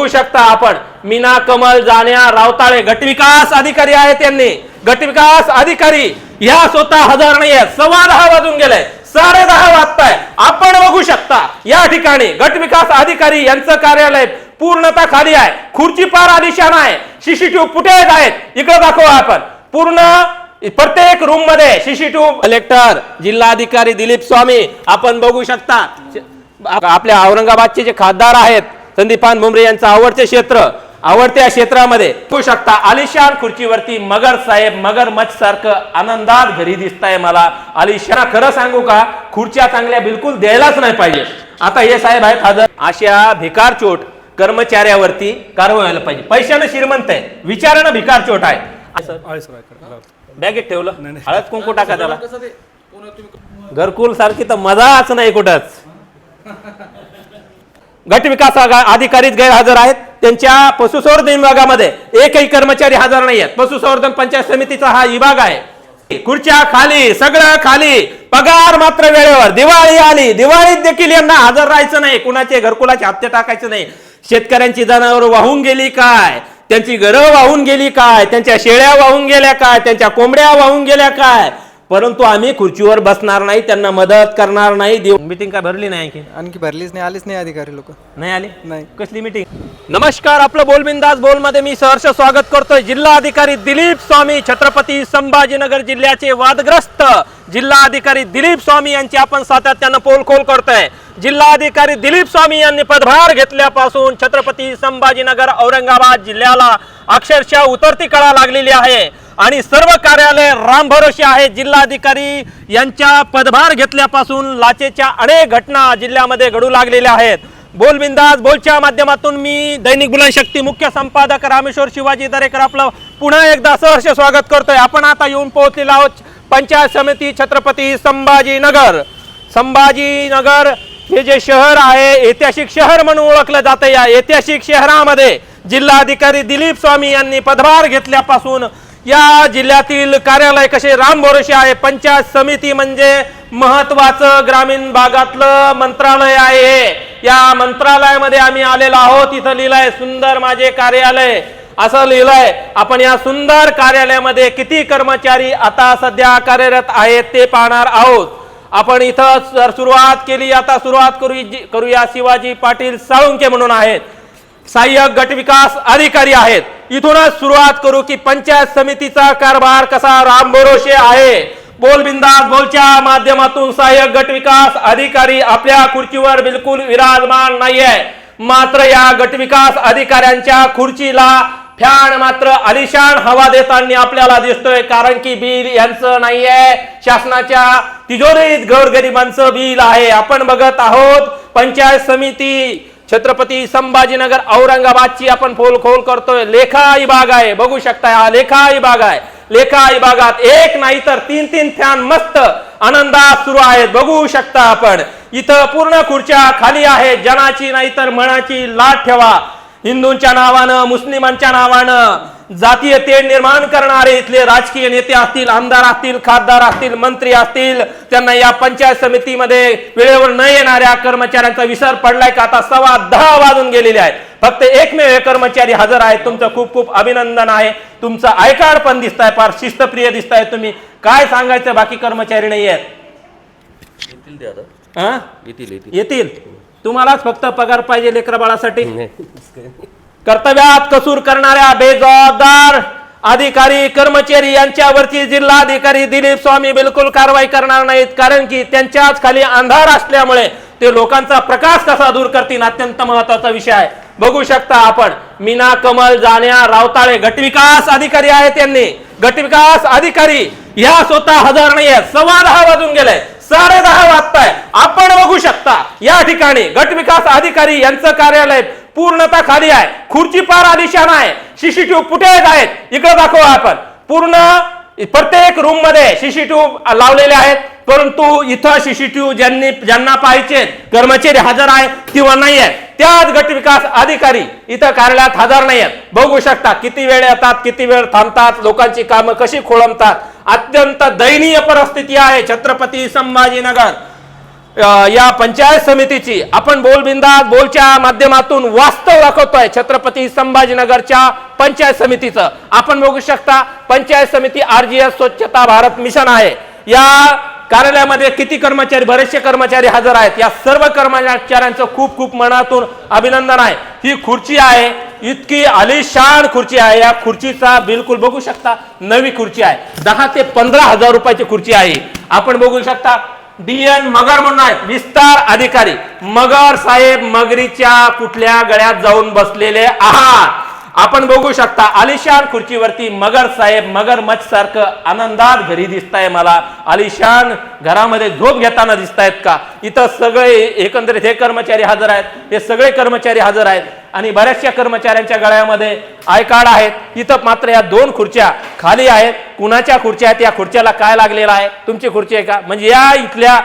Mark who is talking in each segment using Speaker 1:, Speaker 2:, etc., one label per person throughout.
Speaker 1: बघू शकता आपण. मीना कमल जाण्या रावताळे गटविकास अधिकारी आहेत त्यांनी गटविकास अधिकारी ह्या स्वतः हजार नाही आहेत सव्वा दहा वाजून गेले साडे दहा वाजताय. आपण बघू शकता. या ठिकाणी गटविकास अधिकारी यांचं कार्यालय पूर्णतः खाली आहे. खुर्ची पार आलिशान आहे. सीसीटीव्ही फुटेज आहेत. इकडे दाखवा आपण. पूर्ण प्रत्येक रूममध्ये सीसीटीव्ही कलेक्टर जिल्हाधिकारी दिलीप स्वामी. आपण बघू शकता. आपल्या औरंगाबादचे जे खासदार आहेत संदीपान भुमरे यांचं आवडते क्षेत्र आवडत्या क्षेत्रामध्ये. बघू शकता आलिशान खुर्चीवरती मगर साहेब मगर मच सारखं आनंदात घरी दिसताय मला. आलिशान खरं सांगू का खुर्च्या चांगल्या बिलकुल द्यायलाच नाही पाहिजे. आता हे साहेब आहेत हजर. अशा भिकार चोट कर्मचाऱ्यावरती कारवाई व्हायला पाहिजे. पैशानं श्रीमंत आहे विचारानं भिकार चोट आहे. बॅगेत ठेवलं. हळद कुंकू टाका त्याला. घरकुल सारखी तर मजाच नाही कुठंच. गट विकास अधिकारीच गैरहजर आहेत. त्यांच्या पशुसंवर्धन विभागामध्ये एकही कर्मचारी हजर नाही आहेत पशुसंवर्धन पंचायत समितीचा हा विभाग आहे. खुर्च्या खाली सगळं खाली पगार मात्र वेळेवर. दिवाळी आली दिवाळीत देखील यांना हजर राहायचं नाही. कुणाचे घरकुलाचे हप्ते टाकायचे नाही. शेतकऱ्यांची जनावर वाहून गेली काय? त्यांची घरं वाहून गेली काय? त्यांच्या शेळ्या वाहून गेल्या काय? त्यांच्या कोंबड्या वाहून गेल्या काय? परंतु आम्ही खुर्चीवर बसणार नाही त्यांना मदत करणार नाही. मिटिंग काय भरली नाही आणखी?
Speaker 2: आणखी भरलीच नाही आलीच नाही अधिकारी लोक.
Speaker 1: नाही आली?
Speaker 2: नाही.
Speaker 1: कसली मीटिंग नमस्कार आपलं बोलबिंदास बोलमध्ये मी सहर्ष स्वागत करतोय. जिल्हा अधिकारी दिलीप स्वामी छत्रपती संभाजीनगर जिल्ह्याचे वादग्रस्त जिल्हा अधिकारी दिलीप स्वामी यांची आपण सातत्यानं पोलखोल करतोय. जिल्हा अधिकारी दिलीप स्वामी यांनी पदभार घेतल्यापासून छत्रपती संभाजीनगर औरंगाबाद जिल्ह्याला अक्षरशः उतरती कळा लागलेली आहे. आणि सर्व कार्यालय रामभरोशी आहे. जिल्हाधिकारी यांच्या पदभार घेतल्यापासून लाचेच्या अनेक घटना जिल्ह्यामध्ये घडू लागलेल्या आहेत. बोलबिंदास बोलच्या माध्यमातून मी दैनिक बुलनशक्ती मुख्य संपादक रामेश्वर शिवाजी दरेकर आपलं पुन्हा एकदा सहर्ष स्वागत करतोय. आपण आता येऊन पोहोचलेलो आहोत पंचायत समिती छत्रपती संभाजीनगर. संभाजीनगर हे जे शहर आहे ऐतिहासिक शहर म्हणून ओळखलं जातं या ऐतिहासिक शहरामध्ये जिल्हाधिकारी दिलीप स्वामी यांनी पदभार घेतल्यापासून या जिल्ह्यातील कार्यालय कसे राम आहे? पंचायत समिती म्हणजे महत्वाचं ग्रामीण भागातलं मंत्रालय आहे हे. या मंत्रालयामध्ये आम्ही आलेलो आहोत. इथं लिहिलंय सुंदर माझे कार्यालय. असं लिहिलंय. आपण या सुंदर कार्यालयामध्ये किती कर्मचारी आता सध्या कार्यरत आहेत ते पाहणार आहोत. आपण इथं जर सुरुवात केली आता सुरुवात करू करूया शिवाजी पाटील साळुंके म्हणून आहेत. सहाय्यक गट विकास अधिकारी आहेत. इथूनच सुरुवात करू की पंचायत समितीचा कारभार कसा रामभरोसे आहे? बोलबिंदास बोलच्या माध्यमातून सहाय्यक गट विकास अधिकारी आपल्या खुर्चीवर बिलकुल विराजमान नाहीये. मात्र या गट विकास अधिकाऱ्यांच्या खुर्चीला फॅन मात्र आलिशान हवा देताना आपल्याला दिसतोय कारण की बिल यांचं नाहीये. शासनाच्या तिजोरीत गोरगरिबांचं बिल आहे. आपण बघत आहोत पंचायत समिती छत्रपती संभाजीनगर औरंगाबादची आपण फोलखोल करतोय. लेखा विभाग आहे. बघू शकता हा लेखा विभाग आहे. लेखा विभागात एक नाही तर तीन तीन फॅन मस्त आनंदात सुरू आहेत. बघू शकता आपण. इथं पूर्ण खुर्च्या खाली आहेत. जनाची नाही तर मनाची लाट ठेवा. हिंदूंच्या नावानं मुस्लिमांच्या नावानं जातीय तेढ निर्माण करणारे इथले राजकीय नेते असतील आमदार असतील खासदार असतील मंत्री असतील त्यांना या पंचायत समितीमध्ये वेळेवर न येणाऱ्या कर्मचाऱ्यांचा विसर पडलाय का? आता सव्वा दहा वाजून गेलेले आहेत. फक्त एकमेव कर्मचारी हजर आहेत. तुमचं खूप खूप अभिनंदन आहे. तुमचं आय कार्ड पण दिसताय फार शिस्तप्रिय दिसताय तुम्ही. काय सांगायचं? बाकी कर्मचारी नाही आहेत? येतील तुम्हालाच फक्त पगार पाहिजे लेकरा बाळासाठी. कर्तव्यात कसूर करणाऱ्या बेजबाबदार अधिकारी कर्मचारी यांच्यावरती जिल्हाधिकारी दिलीप स्वामी बिलकुल कारवाई करणार नाहीत कारण की त्यांच्याच खाली अंधार असल्यामुळे ते लोकांचा प्रकाश कसा दूर करतील अत्यंत महत्त्वाचा विषय आहे. बघू शकता आपण मीना कमल जाण्या रावताळे गटविकास अधिकारी आहेत त्यांनी गटविकास अधिकारी ह्या स्वतः हजर नाही आहेत सव्वा दहा वाजून गेले साडे दहा वाजताय. आपण बघू शकता या ठिकाणी गटविकास अधिकारी यांचं कार्यालय पूर्णता खाली आहे. खुर्ची पार आलिशान आहे. सीसीटीव्ही फुटेज आहेत. इकडे दाखवा आपण. पूर्ण प्रत्येक रूममध्ये सीसीटीव्ही लावलेले आहेत. परंतु इथं सीसीटीव्ही ज्यांनी ज्यांना पाहिजे कर्मचारी हजर आहे किंवा नाही आहे त्याच गट विकास अधिकारी इथं कार्यालयात हजर नाही आहेत. बघू शकता किती वेळ येतात किती वेळ थांबतात लोकांची कामं कशी खोळंबतात. अत्यंत दयनीय परिस्थिती आहे छत्रपती संभाजीनगर. या पंचायत समितीची आपण बोलबिंदास बोलच्या माध्यमातून वास्तव दाखवतोय छत्रपती संभाजीनगरच्या पंचायत समितीचं. आपण बघू शकता पंचायत समिती आरजीएस स्वच्छता भारत मिशन आहे. या कार्यालयामध्ये किती कर्मचारी बरेचसे कर्मचारी हजर आहेत. या सर्व कर्मचाऱ्यांचं खूप खूप मनातून अभिनंदन आहे. ही खुर्ची आहे इतकी आलिशान खुर्ची आहे. या खुर्चीचा बिलकुल बघू शकता नवी खुर्ची आहे. दहा ते पंधरा हजार रुपयाची खुर्ची आहे आपण बघू शकता डीएन मगर म्हणून आहेत. विस्तार अधिकारी. मगर साहेब मगरीच्या कुठल्या गळ्यात जाऊन बसलेले आहात? आपण बघू शकता आलिशान खुर्चीवरती मगर साहेब मगर मच सारखं आनंदात घरी दिसताय मला. आलिशान घरामध्ये झोप घेताना दिसतायत का? इथं सगळे एकंदरीत हे कर्मचारी हजर आहेत हे सगळे कर्मचारी हजर आहेत. आणि बऱ्याचशा कर्मचाऱ्यांच्या गळ्यामध्ये आय कार्ड आहेत. इथं मात्र या दोन खुर्च्या खाली आहेत. कुणाच्या खुर्च्या आहेत? या खुर्च्याला काय लागलेलं आहे? तुमची खुर्ची आहे का? म्हणजे या इथल्या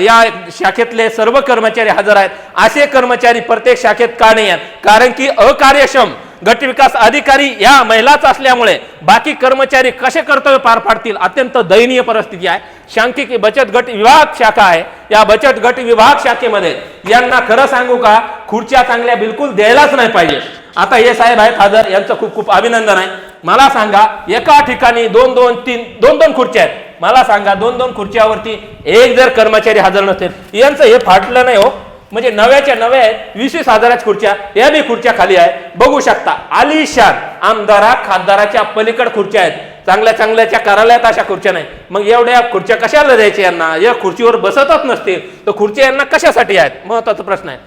Speaker 1: या शाखेतले सर्व कर्मचारी हजर आहेत. असे कर्मचारी प्रत्येक शाखेत का नाही आहेत? कारण की अकार्यक्षम गट विकास अधिकारी या महिलाच असल्यामुळे बाकी कर्मचारी कसे कर्तव्य पार पाडतील? अत्यंत दयनीय परिस्थिती आहे. शांकिकी बचत गट विभाग शाखा आहे. या बचत गट विभाग शाखेमध्ये यांना खरं सांगू का खुर्च्या चांगल्या बिलकुल द्यायलाच नाही पाहिजे. आता हे साहेब आहेत हजर यांचं खूप खूप अभिनंदन आहे. मला सांगा एका ठिकाणी दोन दोन तीन दोन दोन खुर्च्या आहेत. मला सांगा दोन दोन खुर्च्यावरती एक जर कर्मचारी हजर नसेल यांचं हे फाटलं नाही हो. म्हणजे नव्याच्या नव्या आहेत वीस वीस हजाराच्या खुर्च्या या बी खुर्च्या खाली आहे. बघू शकता आलिशान आमदारा खासदाराच्या पलीकड खुर्च्या आहेत. चांगल्या चांगल्याच्या कार्यालयात अशा खुर्च्या नाही. मग एवढ्या खुर्च्या कशाला द्यायच्या यांना? या खुर्चीवर बसतच नसतील. तर खुर्च्या यांना कशासाठी आहेत? महत्त्वाचा प्रश्न आहे.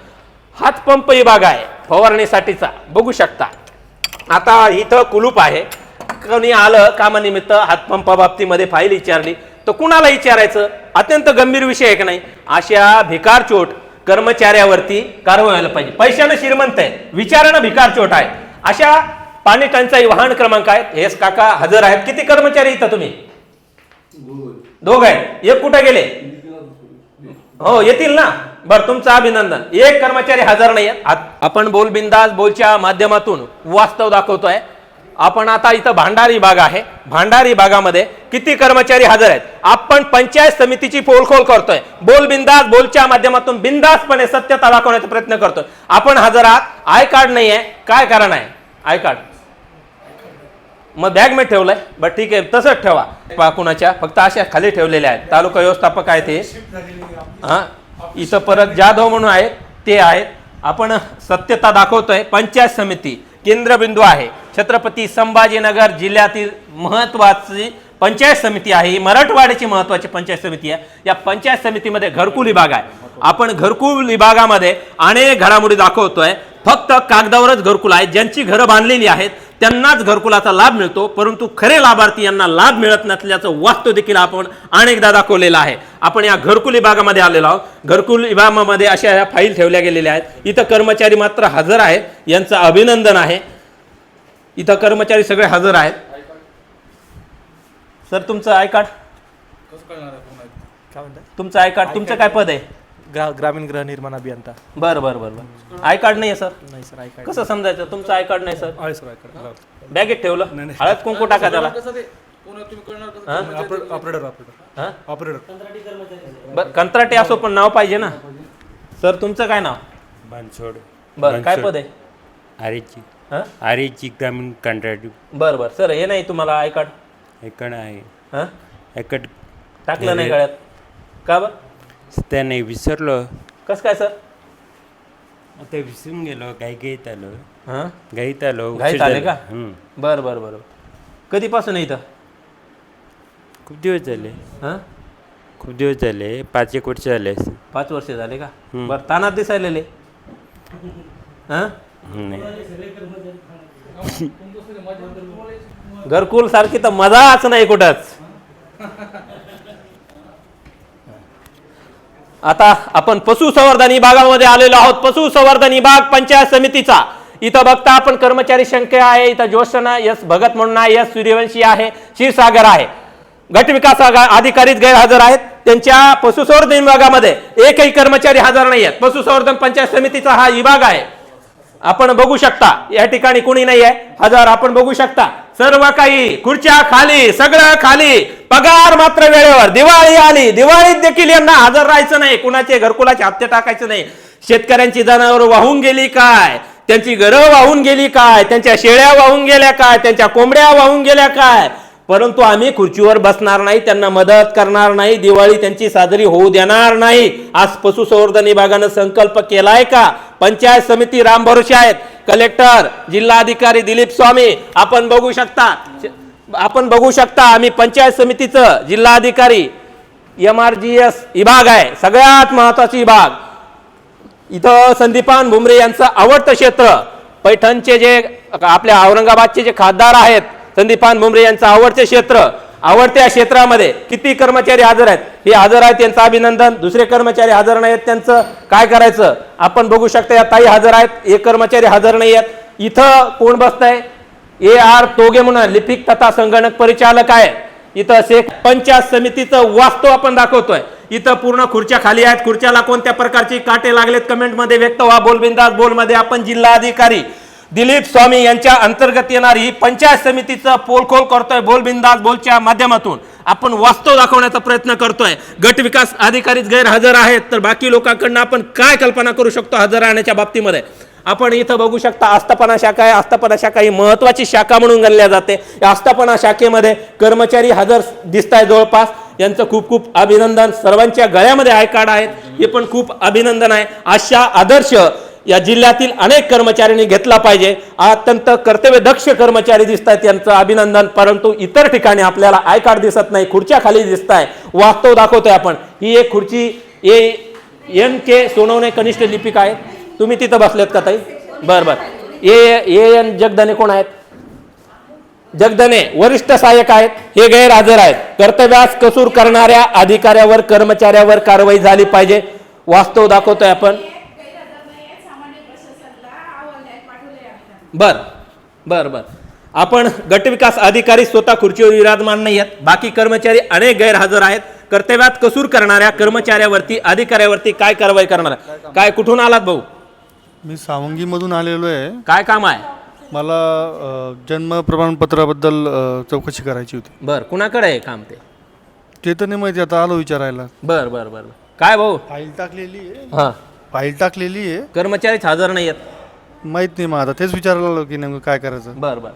Speaker 1: हातपंप विभाग आहे. फवारणीसाठीचा. बघू शकता. आता इथं कुलूप आहे. कोणी आलं कामानिमित्त हातपंपाबाबतीमध्ये फाईल विचारली. तर कुणाला विचारायचं? अत्यंत गंभीर विषय आहे का नाही? अशा भिकार चोट कर्मचाऱ्यावरती कारवाई व्हायला पाहिजे. पैशानं श्रीमंत आहे. विचारानं भिकार चोट आहे. अशा पाणी टंचाई वाहन क्रमांक आहेत. हेच काका हजर आहेत. किती कर्मचारी इथं तुम्ही? दोघ आहेत. एक कुठे गेले? हो येतील ना. बरं तुमचं अभिनंदन. एक कर्मचारी हजर नाही आहेत. आपण बोल बिंदास बोलच्या माध्यमातून वास्तव दाखवतोय. आपण आता इथं भांडारी भाग आहे. भांडारी भागामध्ये किती कर्मचारी हजर आहेत? आपण पंचायत समितीची पोलखोल करतोय. बोल बिंदास बोलच्या माध्यमातून बिंदासपणे सत्यता दाखवण्याचा प्रयत्न करतोय. आपण हजर आहात. आय कार्ड नाही आहे काय कारण आहे? I card. मग बॅग मी ठेवलंय. बट ठीक आहे. तसंच ठेवा. पाकुणाच्या फक्त अशा खाली ठेवलेल्या आहेत. तालुका व्यवस्थापक आहे ते हा? इथं परत जाधव म्हणून आहेत. ते आहेत. आपण सत्यता दाखवतोय. पंचायत समिती केंद्रबिंदू आहे. छत्रपती संभाजीनगर जिल्ह्यातील महत्वाची पंचायत समिती आहे. ही मराठवाड्याची महत्वाची पंचायत समिती आहे. या पंचायत समितीमध्ये घरकुल विभाग आहे. आपण घरकुल विभागामध्ये अनेक घडामोडी दाखवतोय. फक्त कागदावरच घरकुल आहे ज्यांची घरं बांधलेली आहेत त्यांनाच घरकुलाचा लाभ मिळतो परंतु खरे लाभार्थी यांना लाभ मिळत नसल्याचं वास्तव देखील आपण अनेकदा दाखवलेलं आहे. आपण या घरकुल विभागामध्ये आलेलो आहोत. घरकुल विभागामध्ये अशा ह्या फाईल ठेवल्या गेलेल्या आहेत. इथं कर्मचारी मात्र हजर आहेत. यांचं अभिनंदन आहे. इथं कर्मचारी सगळे हजर आहेत. सर तुमचं आय कार्ड?
Speaker 2: काय म्हणतात
Speaker 1: तुमचं आय कार्ड तुमचं काय पद आहे?
Speaker 2: ग्रा ग्रामीण गृहनिर्माण अभियंता.
Speaker 1: बरं बरं बरं बरं. आय कार्ड नाही आहे सर?
Speaker 2: नाही सर ऐका
Speaker 1: कसं समजायचं? तुमचं आय कार्ड नाही सर?
Speaker 2: आहे सर ऐका
Speaker 1: बॅगेत ठेवलं? हळद कुंकू टाका त्याला?
Speaker 2: ऑपरेटर ऑपरेटर
Speaker 1: हा?
Speaker 2: ऑपरेटर
Speaker 1: बर कंत्राटी असो पण नाव पाहिजे ना. सर तुमचं काय नाव?
Speaker 3: बनसोड.
Speaker 1: बर काय पद आहे?
Speaker 3: आरेची.
Speaker 1: हा?
Speaker 3: आरेची ग्रामीण कंत्राटी.
Speaker 1: बर बर. सर हे नाही तुम्हाला आय कार्ड?
Speaker 3: एकण आहे.
Speaker 1: हा?
Speaker 3: एकट
Speaker 1: टाकलं नाही गळ्यात. का बर?
Speaker 3: त्याने विसरलो.
Speaker 1: कसं काय सर?
Speaker 3: आता विसरून गेलो गाई गाईत आलो.
Speaker 1: हा?
Speaker 3: गाईत आलो
Speaker 1: घाईत
Speaker 3: उशीर
Speaker 1: आले
Speaker 3: झाला.
Speaker 1: का?
Speaker 3: हम्म.
Speaker 1: बर बर बर. कधीपासून आहे इथं?
Speaker 3: खूप दिवस झाले.
Speaker 1: हा?
Speaker 3: खूप दिवस झाले. पाच एक वर्ष झाले असतील.
Speaker 1: पाच वर्ष झाले का. बर तानात दिसायलेले. हा?
Speaker 3: नाही.
Speaker 1: घरकुल सारखी तर मजाच नाही कुठंच. आता आपण पशुसंवर्धन विभागामध्ये आलेलो आहोत. पशुसंवर्धन विभाग पंचायत समितीचा. इथं बघता आपण कर्मचारी शंके आहे. इथं जोशना यस भगत म्हणून आहे. यस सूर्यवंशी आहे. क्षीरसागर आहे. गट विकास आगा- अधिकारीच गैरहजर आहेत. त्यांच्या पशुसंवर्धन विभागामध्ये एकही कर्मचारी हजर नाही आहेत. पशुसंवर्धन पंचायत समितीचा हा विभाग आहे. आपण बघू शकता या ठिकाणी कोणी नाही आहे हजार आपण बघू शकता. सर्व काही खुर्च्या खाली सगळं खाली. पगार मात्र वेळेवर. दिवाळी आली. दिवाळीत देखील यांना हजर राहायचं नाही. कुणाचे घरकुलाचे हप्ते टाकायचे नाही. शेतकऱ्यांची जनावर वाहून गेली काय? त्यांची घरं वाहून गेली काय? त्यांच्या शेळ्या वाहून गेल्या काय? त्यांच्या कोंबड्या वाहून गेल्या काय? परंतु आम्ही खुर्चीवर बसणार नाही त्यांना मदत करणार नाही दिवाळी त्यांची साजरी होऊ देणार नाही. आज पशुसंवर्धन विभागानं संकल्प केलाय का? पंचायत समिती राम भरोसे आहेत. कलेक्टर जिल्हाधिकारी दिलीप स्वामी आपण बघू शकता आपण बघू शकता आम्ही पंचायत समितीचं जिल्हाधिकारी एम आर जी एस विभाग आहे सगळ्यात महत्त्वाचा विभाग. इथं संदीपान भुमरे यांचं आवडतं क्षेत्र पैठणचे जे आपल्या औरंगाबादचे जे खासदार आहेत संदीपान भुमरे यांचं आवडते क्षेत्र आवडत्या क्षेत्रामध्ये किती कर्मचारी हजर आहेत हे हजर आहेत त्यांचं अभिनंदन. दुसरे कर्मचारी हजर नाही आहेत त्यांचं काय करायचं? आपण बघू शकता या ताई हजर आहेत एक कर्मचारी हजर नाही आहेत. इथं कोण बसतंय? ए आर तोगे म्हणून लिपिक तथा संगणक परिचालक आहे. इथं शेख पंचायत समितीचं वास्तव आपण दाखवतोय. इथं पूर्ण खुर्च्या खाली आहेत. खुर्च्याला कोणत्या प्रकारची काटे लागलेत? कमेंटमध्ये व्यक्त व्हा. बोलबिंदास बोलमध्ये आपण जिल्हाधिकारी दिलीप स्वामी यांच्या अंतर्गत येणारी पंचायत समितीचं पोलखोल करतोय बोलबिंदास बोलच्या माध्यमातून. आपण वास्तव दाखवण्याचा प्रयत्न करतोय. गट विकास अधिकारीच गैरहजर आहेत तर बाकी लोकांकडनं आपण काय कल्पना करू शकतो हजर राहण्याच्या बाबतीमध्ये? आपण इथं बघू शकता आस्थापना शाखा आहे. आस्थापना शाखा ही महत्वाची शाखा म्हणून गणल्या जाते. या आस्थापना शाखेमध्ये कर्मचारी हजर दिसत आहे जवळपास. यांचं खूप खूप अभिनंदन. सर्वांच्या गळ्यामध्ये आय कार्ड आहेत. हे पण खूप अभिनंदन आहे. अशा आदर्श या जिल्ह्यातील अनेक कर्मचाऱ्यांनी घेतला पाहिजे. अत्यंत कर्तव्यदक्ष कर्मचारी दिसत आहेत यांचं अभिनंदन परंतु इतर ठिकाणी आपल्याला आय कार्ड दिसत नाही खुर्च्या खाली दिसत आहे वास्तव दाखवतोय आपण. ही एक खुर्ची ए एन के सोनवणे कनिष्ठ लिपिक आहेत. तुम्ही तिथं बसलेत का ताई? बर बर. ए ए एन जगदने कोण आहेत? जगदने वरिष्ठ सहाय्यक आहेत. हे गैरहजर आहेत. कर्तव्यास कसूर करणाऱ्या अधिकाऱ्यावर कर्मचाऱ्यावर कारवाई झाली पाहिजे. वास्तव दाखवतोय आपण. बर बर बर. आपण गटविकास अधिकारी स्वतः खुर्चीवर विराजमान नाही आहेत बाकी कर्मचारी अनेक गैरहजर आहेत. कर्तव्यात कसूर करणाऱ्या कर्मचाऱ्यावरती अधिकाऱ्यावरती काय कारवाई करणार? काय कुठून आलात भाऊ?
Speaker 4: मी सावंगीमधून आलेलो आहे.
Speaker 1: काय काम आहे?
Speaker 4: मला अ, जन्म प्रमाणपत्राबद्दल अ, चौकशी करायची होती.
Speaker 1: बर कुणाकडे आहे काम ते?
Speaker 4: ते तर नाही माहिती आता आलो विचारायला.
Speaker 1: बर बर बर काय भाऊ?
Speaker 4: फाईल टाकलेली आहे.
Speaker 1: हा.
Speaker 4: फाईल टाकलेली आहे.
Speaker 1: कर्मचारीच हजर नाही आहेत
Speaker 4: माहीत नाही मग आता तेच विचारायला आलो की नेमकं काय करायचं.
Speaker 1: बर बर.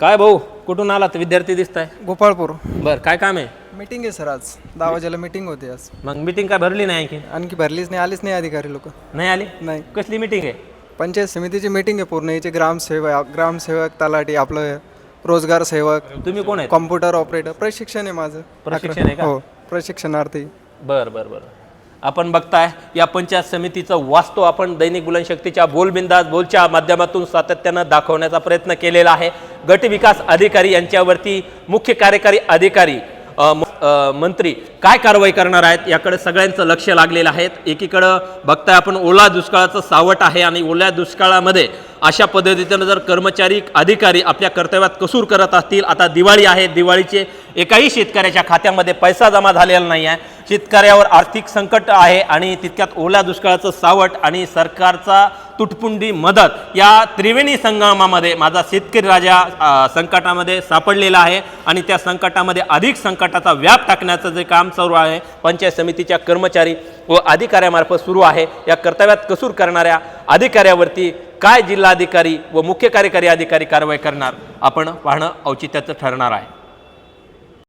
Speaker 1: काय भाऊ कुठून आलात? विद्यार्थी दिसताय.
Speaker 5: गोपाळपूर.
Speaker 1: बर काय काम आहे?
Speaker 5: मीटिंग आहे सर आज. दहा वाजेला मीटिंग होती आज.
Speaker 1: मग मिटिंग काय भरली नाही आणखी
Speaker 5: आणखी भरलीच नाही आलीच नाही अधिकारी लोक.
Speaker 1: नाही आली?
Speaker 5: नाही.
Speaker 1: कसली मिटिंग आहे?
Speaker 5: पंचायत समितीची मीटिंग आहे पूर्ण. याचे ग्रामसेवक ग्रामसेवक तलाठी आपलं रोजगार सेवक
Speaker 1: तुम्ही कोण आहे
Speaker 5: कॉम्प्युटर ऑपरेटर प्रशिक्षण आहे माझं.
Speaker 1: प्रशिक्षण आहे का?
Speaker 5: हो प्रशिक्षणार्थी.
Speaker 1: बर बर बर. आपण बघताय या पंचायत समितीचं वास्तव आपण दैनिक बुलनशक्तीच्या बोलबिंदास बोलच्या माध्यमातून सातत्यानं दाखवण्याचा प्रयत्न केलेला आहे. गट विकास अधिकारी यांच्यावरती मुख्य कार्यकारी अधिकारी मंत्री काय कारवाई करणार आहेत याकडे सगळ्यांचं लक्ष लागलेलं आहेत एकीकडं बघताय आपण ओला दुष्काळाचं सावट आहे आणि ओल्या दुष्काळामध्ये अशा पद्धतीनं जर कर्मचारी अधिकारी आपल्या कर्तव्यात कसूर करत असतील आता दिवाळी आहे दिवाळीचे एकाही शेतकऱ्याच्या खात्यामध्ये पैसा जमा झालेला नाही आहे शेतकऱ्यावर आर्थिक संकट आहे आणि तितक्यात ओल्या दुष्काळाचं सावट आणि सरकारचा तुटपुंडी मदत या त्रिवेणी संगमामध्ये माझा शेतकरी राजा संकटामध्ये सापडलेला आहे आणि त्या संकटामध्ये अधिक संकटाचा व्याप टाकण्याचं जे काम चालू आहे पंचायत समितीच्या कर्मचारी व अधिकाऱ्यामार्फत सुरू आहे. या कर्तव्यात कसूर करणाऱ्या अधिकाऱ्यावरती काय जिल्हाधिकारी व मुख्य कार्यकारी अधिकारी कारवाई करणार आपण पाहणं औचित्याचं ठरणार आहे.